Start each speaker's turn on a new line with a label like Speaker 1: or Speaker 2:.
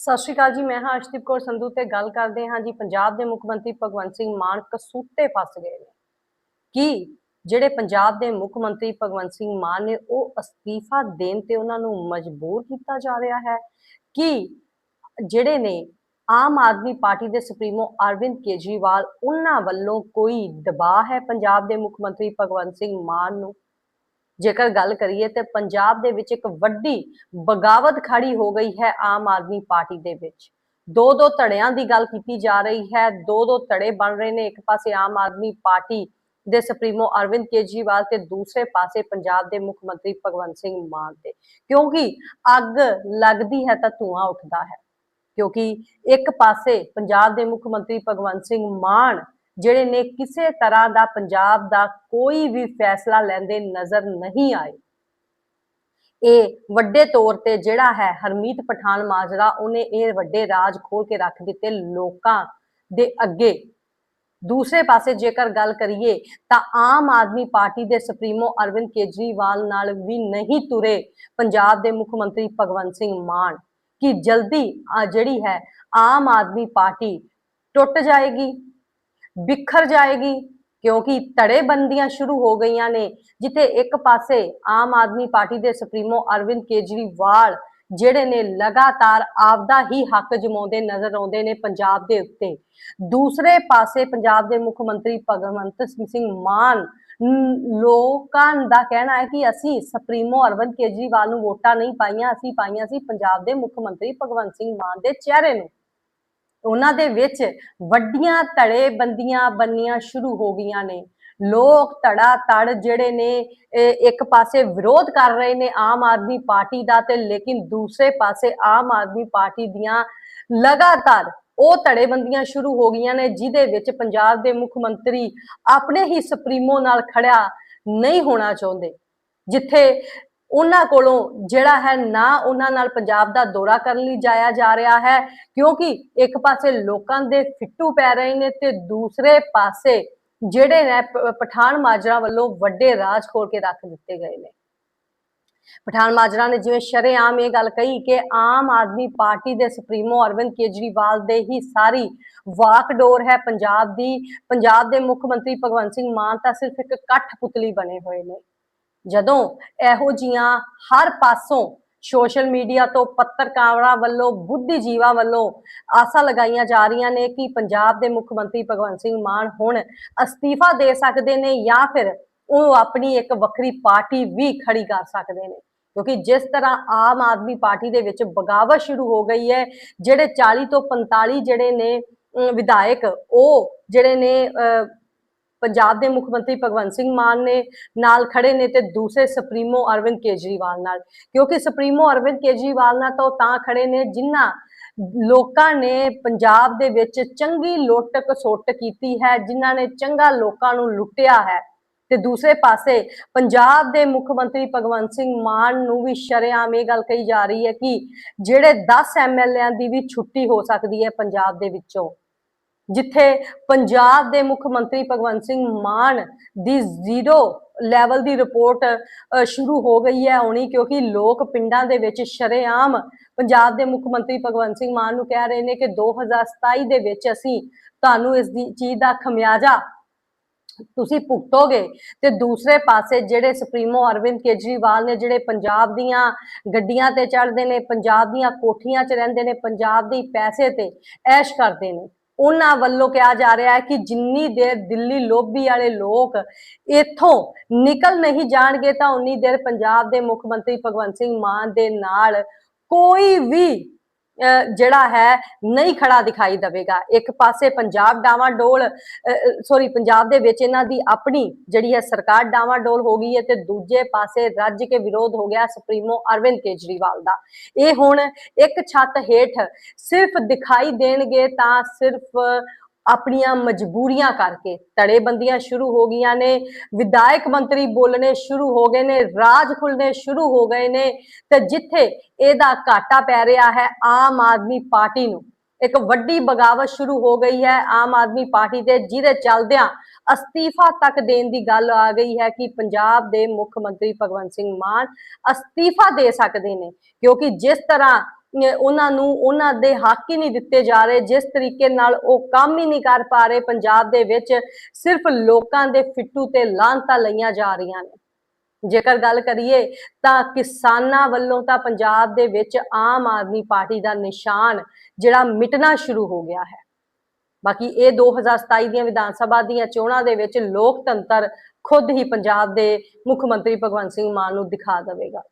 Speaker 1: ਸਤਿ ਸ਼੍ਰੀ ਅਕਾਲ ਜੀ, ਮੈਂ ਹਾਂ ਅਰਸ਼ਦੀਪ ਕੌਰ ਸੰਧੂ ਤੇ ਗੱਲ ਕਰਦੇ ਹਾਂ ਜੀ, ਪੰਜਾਬ ਦੇ ਮੁੱਖ ਮੰਤਰੀ ਭਗਵੰਤ ਸਿੰਘ ਮਾਨ ਕਸੂਤੇ ਫਸ ਗਏ ਨੇ। ਕੀ ਜਿਹੜੇ ਪੰਜਾਬ ਦੇ ਮੁੱਖ ਮੰਤਰੀ ਭਗਵੰਤ ਸਿੰਘ ਮਾਨ ਨੇ ਉਹ ਅਸਤੀਫਾ ਦੇਣ ਤੇ ਉਹਨਾਂ ਨੂੰ ਮਜਬੂਰ ਕੀਤਾ ਜਾ ਰਿਹਾ ਹੈ? ਕਿ ਜਿਹੜੇ ਨੇ ਆਮ ਆਦਮੀ ਪਾਰਟੀ ਦੇ ਸੁਪਰੀਮੋ ਅਰਵਿੰਦ ਕੇਜਰੀਵਾਲ, ਉਹਨਾਂ ਵੱਲੋਂ ਕੋਈ ਦਬਾਅ ਹੈ ਪੰਜਾਬ ਦੇ ਮੁੱਖ ਮੰਤਰੀ ਭਗਵੰਤ ਸਿੰਘ ਮਾਨ ਨੂੰ? ਜੇਕਰ ਗੱਲ ਕਰੀਏ ਤੇ ਪੰਜਾਬ ਦੇ ਵਿੱਚ ਇੱਕ ਵੱਡੀ ਬਗਾਵਤ ਖੜੀ ਹੋ ਗਈ ਹੈ ਆਮ ਆਦਮੀ ਪਾਰਟੀ ਦੇ ਵਿੱਚ। ਦੋ ਦੋ ਧੜਿਆਂ ਦੀ ਗੱਲ ਕੀਤੀ ਜਾ ਰਹੀ ਹੈ, ਦੋ ਦੋ ਧੜੇ ਬਣ ਰਹੇ ਨੇ, ਇੱਕ ਪਾਸੇ ਆਮ ਆਦਮੀ ਪਾਰਟੀ ਦੇ ਸੁਪਰੀਮੋ ਅਰਵਿੰਦ ਕੇਜਰੀਵਾਲ ਤੇ ਦੂਸਰੇ ਪਾਸੇ ਪੰਜਾਬ ਦੇ ਮੁੱਖ ਮੰਤਰੀ ਭਗਵੰਤ ਸਿੰਘ ਮਾਨ ਤੇ ਕਿਉਂਕਿ ਅੱਗ ਲੱਗਦੀ ਹੈ ਤਾਂ ਧੂਆਂ ਉੱਠਦਾ ਹੈ। ਕਿਉਂਕਿ ਇੱਕ ਪਾਸੇ ਪੰਜਾਬ ਦੇ ਮੁੱਖ ਮੰਤਰੀ ਭਗਵੰਤ ਸਿੰਘ ਮਾਨ ਜਿਹੜੇ ਨੇ ਕਿਸੇ ਤਰ੍ਹਾਂ ਦਾ ਪੰਜਾਬ ਦਾ ਕੋਈ ਵੀ ਫੈਸਲਾ ਲੈਂਦੇ ਨਜ਼ਰ ਨਹੀਂ ਆਏ। ਇਹ ਵੱਡੇ ਤੌਰ ਤੇ ਜਿਹੜਾ ਹੈ ਹਰਮੀਤ ਪਠਾਨ ਮਾਜਰਾ, ਉਹਨੇ ਇਹ ਵੱਡੇ ਰਾਜ ਖੋਲ ਕੇ ਰੱਖ ਦਿੱਤੇ ਲੋਕਾਂ ਦੇ ਅੱਗੇ। ਦੂਸਰੇ ਪਾਸੇ ਜੇਕਰ ਗੱਲ ਕਰੀਏ, ਤਾਂ ਆਮ ਆਦਮੀ ਪਾਰਟੀ ਦੇ ਸੁਪਰੀਮੋ ਅਰਵਿੰਦ ਕੇਜਰੀਵਾਲ ਨਾਲ ਵੀ ਨਹੀਂ ਤੁਰੇ ਪੰਜਾਬ ਦੇ ਮੁੱਖ ਮੰਤਰੀ ਭਗਵੰਤ ਸਿੰਘ ਮਾਨ। ਕਿ ਜਲਦੀ ਆ ਜਿਹੜੀ ਹੈ ਆਮ ਆਦਮੀ ਪਾਰਟੀ ਟੁੱਟ ਜਾਏਗੀ? ਬਿਖਰ ਜਾਏਗੀ, ਕਿਉਂਕਿ ਧੜੇਬੰਦੀਆਂ ਸ਼ੁਰੂ ਹੋ ਗਈਆਂ ਨੇ, ਜਿੱਥੇ ਇੱਕ ਪਾਸੇ ਆਮ ਆਦਮੀ ਪਾਰਟੀ ਦੇ ਸੁਪਰੀਮੋ ਅਰਵਿੰਦ ਕੇਜਰੀਵਾਲ, ਜਿਹੜੇ ਨੇ ਲਗਾਤਾਰ ਆਪਦਾ ਹੀ ਹੱਕ ਜਮਾਉਂਦੇ ਨਜ਼ਰ ਆਉਂਦੇ ਨੇ ਪੰਜਾਬ ਦੇ ਉੱਤੇ। ਦੂਸਰੇ ਪਾਸੇ ਪੰਜਾਬ ਦੇ ਮੁੱਖ ਮੰਤਰੀ ਭਗਵੰਤ ਸਿੰਘ ਮਾਨ ਲੋਕਾਂ ਦਾ ਕਹਿਣਾ ਹੈ ਕਿ ਅਸੀਂ ਸੁਪਰੀਮੋ ਅਰਵਿੰਦ ਕੇਜਰੀਵਾਲ ਨੂੰ ਵੋਟਾਂ ਨਹੀਂ ਪਾਈਆਂ, ਅਸੀਂ ਪਾਈਆਂ ਸੀ ਪੰਜਾਬ ਦੇ ਮੁੱਖ ਮੰਤਰੀ ਭਗਵੰਤ ਸਿੰਘ ਮਾਨ ਦੇ ਚਿਹਰੇ ਨੂੰ। ਉਹਨਾਂ ਦੇ ਵਿੱਚ ਵੱਡੀਆਂ ਧੜੇ ਬੰਦੀਆਂ ਬੰਨੀਆਂ ਸ਼ੁਰੂ ਹੋ ਗਈਆਂ ਨੇ। ਲੋਕ ਧੜਾ ਧੜ ਜਿਹੜੇ ਨੇ ਇੱਕ ਪਾਸੇ ਵਿਰੋਧ ਕਰ ਰਹੇ ਨੇ ਆਮ ਆਦਮੀ ਪਾਰਟੀ ਦਾ ਤੇ ਲੇਕਿਨ ਦੂਸਰੇ ਪਾਸੇ ਆਮ ਆਦਮੀ ਪਾਰਟੀ ਦੀਆਂ ਲਗਾਤਾਰ ਉਹ ਧੜੇਬੰਦੀਆਂ ਸ਼ੁਰੂ ਹੋ ਗਈਆਂ ਨੇ, ਜਿਹਦੇ ਵਿੱਚ ਪੰਜਾਬ ਦੇ ਮੁੱਖ ਮੰਤਰੀ ਆਪਣੇ ਹੀ ਸੁਪਰੀਮੋ ਨਾਲ ਖੜਿਆ ਨਹੀਂ ਹੋਣਾ ਚਾਹੁੰਦੇ। ਜਿੱਥੇ ਉਹਨਾਂ ਕੋਲੋਂ ਜਿਹੜਾ ਹੈ ਨਾ ਉਹਨਾਂ ਨਾਲ ਪੰਜਾਬ ਦਾ ਦੌਰਾ ਕਰਨ ਲਈ ਜਾਇਆ ਜਾ ਰਿਹਾ ਹੈ, ਕਿਉਂਕਿ ਇੱਕ ਪਾਸੇ ਲੋਕਾਂ ਦੇ ਫਿੱਟੂ ਪੈ ਰਹੇ ਨੇ ਤੇ ਦੂਸਰੇ ਪਾਸੇ ਜਿਹੜੇ ਨੇ ਪਠਾਨ ਮਾਜਰਾ ਵੱਲੋਂ ਵੱਡੇ ਰਾਜ ਖੋਲ ਕੇ ਰੱਖ ਦਿੱਤੇ ਗਏ ਨੇ। ਪਠਾਨ ਮਾਜਰਾ ਨੇ ਜਿਵੇਂ ਸ਼ਰੇਆਮ ਇਹ ਗੱਲ ਕਹੀ ਕਿ ਆਮ ਆਦਮੀ ਪਾਰਟੀ ਦੇ ਸੁਪਰੀਮੋ ਅਰਵਿੰਦ ਕੇਜਰੀਵਾਲ ਦੇ ਹੀ ਸਾਰੀ ਵਾਕਡੋਰ ਹੈ ਪੰਜਾਬ ਦੀ। ਪੰਜਾਬ ਦੇ ਮੁੱਖ ਮੰਤਰੀ ਭਗਵੰਤ ਸਿੰਘ ਮਾਨ ਤਾਂ ਸਿਰਫ ਇੱਕ ਕੱਠ ਪੁਤਲੀ ਬਣੇ ਹੋਏ ਨੇ। ਜਦੋਂ ਇਹੋ ਜੀਆਂ ਹਰ ਪਾਸੋਂ ਸੋਸ਼ਲ ਮੀਡੀਆ ਤੋਂ ਪੱਤਰਕਾਰਾਂ ਵੱਲੋਂ ਬੁੱਧੀਜੀਵਾਂ ਵੱਲੋਂ ਆਸਾਂ ਲਗਾਈਆਂ ਜਾ ਰਹੀਆਂ ਨੇ ਕਿ ਪੰਜਾਬ ਦੇ ਮੁੱਖ ਮੰਤਰੀ ਭਗਵੰਤ ਸਿੰਘ ਮਾਨ ਹੁਣ ਅਸਤੀਫਾ ਦੇ ਸਕਦੇ ਨੇ ਜਾਂ ਫਿਰ ਉਹ ਆਪਣੀ ਇੱਕ ਵੱਖਰੀ ਪਾਰਟੀ ਵੀ ਖੜੀ ਕਰ ਸਕਦੇ ਨੇ। ਕਿਉਂਕਿ ਜਿਸ ਤਰ੍ਹਾਂ ਆਮ ਆਦਮੀ ਪਾਰਟੀ ਦੇ ਵਿੱਚ ਬਗਾਵਤ ਸ਼ੁਰੂ ਹੋ ਗਈ ਹੈ ਜਿਹੜੇ 40 ਤੋਂ 45 ਜਿਹੜੇ ਨੇ ਵਿਧਾਇਕ ਉਹ ਜਿਹੜੇ ਨੇ ਅਹ, ਪੰਜਾਬ ਦੇ ਮੁੱਖ ਮੰਤਰੀ ਭਗਵੰਤ ਸਿੰਘ ਮਾਨ ਨੇ ਨਾਲ ਖੜੇ ਨੇ ਤੇ ਦੂਸਰੇ ਸੁਪਰੀਮੋ ਅਰਵਿੰਦ ਕੇਜਰੀਵਾਲ ਨਾਲ। ਕਿਉਂਕਿ ਸੁਪਰੀਮੋ ਅਰਵਿੰਦ ਕੇਜਰੀਵਾਲ ਨਾਲ ਤਾਂ ਉਹ ਤਾਂ ਖੜੇ ਨੇ ਜਿਨ੍ਹਾਂ ਲੋਕਾਂ ਨੇ ਪੰਜਾਬ ਦੇ ਵਿੱਚ ਚੰਗੀ ਲੁੱਟ ਖਸੁੱਟ ਕੀਤੀ ਹੈ, ਜਿਨ੍ਹਾਂ ਨੇ ਚੰਗਾ ਲੋਕਾਂ ਨੂੰ ਲੁੱਟਿਆ ਹੈ। ਤੇ ਦੂਸਰੇ ਪਾਸੇ ਪੰਜਾਬ ਦੇ ਮੁੱਖ ਮੰਤਰੀ ਭਗਵੰਤ ਸਿੰਘ ਮਾਨ ਨੂੰ ਵੀ ਸ਼ਰੇਆਮ ਇਹ ਗੱਲ ਕਹੀ ਜਾ ਰਹੀ ਹੈ ਕਿ ਜਿਹੜੇ 10 ਐਮਐਲਏਆਂ ਦੀ ਵੀ ਛੁੱਟੀ ਹੋ ਸਕਦੀ ਹੈ ਪੰਜਾਬ ਦੇ ਵਿੱਚੋਂ। ਜਿੱਥੇ ਪੰਜਾਬ ਦੇ ਮੁੱਖ ਮੰਤਰੀ ਭਗਵੰਤ ਸਿੰਘ ਮਾਨ ਦੀ ਜ਼ੀਰੋ ਲੈਵਲ ਦੀ ਰਿਪੋਰਟ ਸ਼ੁਰੂ ਹੋ ਗਈ ਹੈ ਹੋਣੀ, ਕਿਉਂਕਿ ਲੋਕ ਪਿੰਡਾਂ ਦੇ ਵਿੱਚ ਸ਼ਰੇਆਮ ਪੰਜਾਬ ਦੇ ਮੁੱਖ ਮੰਤਰੀ ਭਗਵੰਤ ਸਿੰਘ ਮਾਨ ਨੂੰ ਕਹਿ ਰਹੇ ਨੇ ਕਿ 2027 ਦੇ ਵਿੱਚ ਅਸੀਂ ਤੁਹਾਨੂੰ ਇਸ ਦੀ, ਚੀਜ਼ ਦਾ ਖਮਿਆਜਾ ਤੁਸੀਂ ਭੁਗਤੋਗੇ। ਤੇ ਦੂਸਰੇ ਪਾਸੇ ਜਿਹੜੇ ਸੁਪਰੀਮੋ ਅਰਵਿੰਦ ਕੇਜਰੀਵਾਲ ਨੇ ਜਿਹੜੇ ਪੰਜਾਬ ਦੀਆਂ ਗੱਡੀਆਂ ਤੇ ਚੜ੍ਹਦੇ ਨੇ, ਪੰਜਾਬ ਦੀਆਂ ਕੋਠੀਆਂ 'ਚ ਰਹਿੰਦੇ ਨੇ, ਪੰਜਾਬ ਦੇ ਪੈਸੇ ਤੇ ਐਸ਼ ਕਰਦੇ ਨੇ। ਉਹਨਾਂ ਵੱਲੋਂ ਕਿਹਾ ਜਾ ਰਿਹਾ ਹੈ ਕਿ ਜਿੰਨੀ ਦੇਰ ਦਿੱਲੀ ਲੋਬੀ ਵਾਲੇ ਲੋਕ ਇੱਥੋਂ ਨਿਕਲ ਨਹੀਂ ਜਾਣਗੇ ਤਾਂ ਉਨੀ ਦੇਰ ਪੰਜਾਬ ਦੇ ਮੁੱਖ ਮੰਤਰੀ ਭਗਵੰਤ ਸਿੰਘ ਮਾਨ ਦੇ ਨਾਲ ਕੋਈ ਵੀ ਜਿਹੜਾ ਹੈ, ਨਹੀਂ ਖੜਾ ਦਿਖਾਈ ਦੇਵੇਗਾ। ਇੱਕ ਪਾਸੇ ਪੰਜਾਬ ਡਾਵਾਡੋਲ ਸੌਰੀ ਪੰਜਾਬ ਦੇ ਵਿੱਚ ਇਹਨਾਂ ਦੀ ਆਪਣੀ ਜਿਹੜੀ ਹੈ ਸਰਕਾਰ ਡਾਵਾਡੋਲ ਹੋ ਗਈ ਹੈ ਤੇ ਦੂਜੇ ਪਾਸੇ ਰੱਜ ਕੇ ਵਿਰੋਧ ਹੋ ਗਿਆ ਸੁਪਰੀਮੋ ਅਰਵਿੰਦ ਕੇਜਰੀਵਾਲ ਦਾ। ਇਹ ਹੁਣ ਇੱਕ ਛੱਤ ਹੇਠ ਸਿਰਫ ਦਿਖਾਈ ਦੇਣਗੇ ਤਾਂ ਸਿਰਫ ਆਪਣੀਆਂ ਮਜਬੂਰੀਆਂ ਕਰਕੇ ਧੜੇਬੰਦੀਆਂ ਸ਼ੁਰੂ ਹੋ ਗਈਆਂ ਨੇ, ਵਿਧਾਇਕ ਮੰਤਰੀ ਬੋਲਣੇ ਸ਼ੁਰੂ ਹੋ ਗਏ ਨੇ, ਰਾਜ ਖੁੱਲਣੇ ਸ਼ੁਰੂ ਹੋ ਗਏ ਨੇ, ਤੇ ਜਿੱਥੇ ਇਹਦਾ ਘਾਟਾ ਪੈ ਰਿਹਾ ਹੈ ਆਮ ਆਦਮੀ ਪਾਰਟੀ ਨੂੰ, ਇੱਕ ਵੱਡੀ ਬਗਾਵਤ ਸ਼ੁਰੂ ਹੋ ਗਈ ਹੈ ਆਮ ਆਦਮੀ ਪਾਰਟੀ ਦੇ, ਜਿਹਦੇ ਚੱਲਦਿਆਂ ਅਸਤੀਫਾ ਤੱਕ ਦੇਣ ਦੀ ਗੱਲ ਆ ਗਈ ਹੈ ਕਿ ਪੰਜਾਬ ਦੇ ਮੁੱਖ ਮੰਤਰੀ ਭਗਵੰਤ ਸਿੰਘ ਮਾਨ ਅਸਤੀਫਾ ਦੇ ਸਕਦੇ ਨੇ, ਕਿਉਂਕਿ ਜਿਸ ਤਰ੍ਹਾਂ ਉਹਨਾਂ ਨੂੰ ਉਹਨਾਂ ਦੇ ਹੱਕ ਹੀ ਨਹੀਂ ਦਿੱਤੇ ਜਾ ਰਹੇ, ਜਿਸ ਤਰੀਕੇ ਨਾਲ ਉਹ ਕੰਮ ਹੀ ਨਹੀਂ ਕਰ ਪਾ ਰਹੇ ਪੰਜਾਬ ਦੇ ਵਿੱਚ, ਸਿਰਫ ਲੋਕਾਂ ਦੇ ਫਿੱਟੂ ਤੇ ਲਾਂਤਾਂ ਲਈਆਂ ਜਾ ਰਹੀਆਂ ਨੇ। ਜੇਕਰ ਗੱਲ ਕਰੀਏ ਤਾਂ ਕਿਸਾਨਾਂ ਵੱਲੋਂ ਤਾਂ ਪੰਜਾਬ ਦੇ ਵਿੱਚ ਆਮ ਆਦਮੀ ਪਾਰਟੀ ਦਾ ਨਿਸ਼ਾਨ ਜਿਹੜਾ ਮਿਟਣਾ ਸ਼ੁਰੂ ਹੋ ਗਿਆ ਹੈ। ਬਾਕੀ ਇਹ 2027 ਦੀਆਂ ਵਿਧਾਨ ਸਭਾ ਦੀਆਂ ਚੋਣਾਂ ਦੇ ਵਿੱਚ ਲੋਕਤੰਤਰ ਖੁਦ ਹੀ ਪੰਜਾਬ ਦੇ ਮੁੱਖ ਮੰਤਰੀ ਭਗਵੰਤ ਸਿੰਘ ਮਾਨ ਨੂੰ ਦਿਖਾ ਦੇਵੇਗਾ।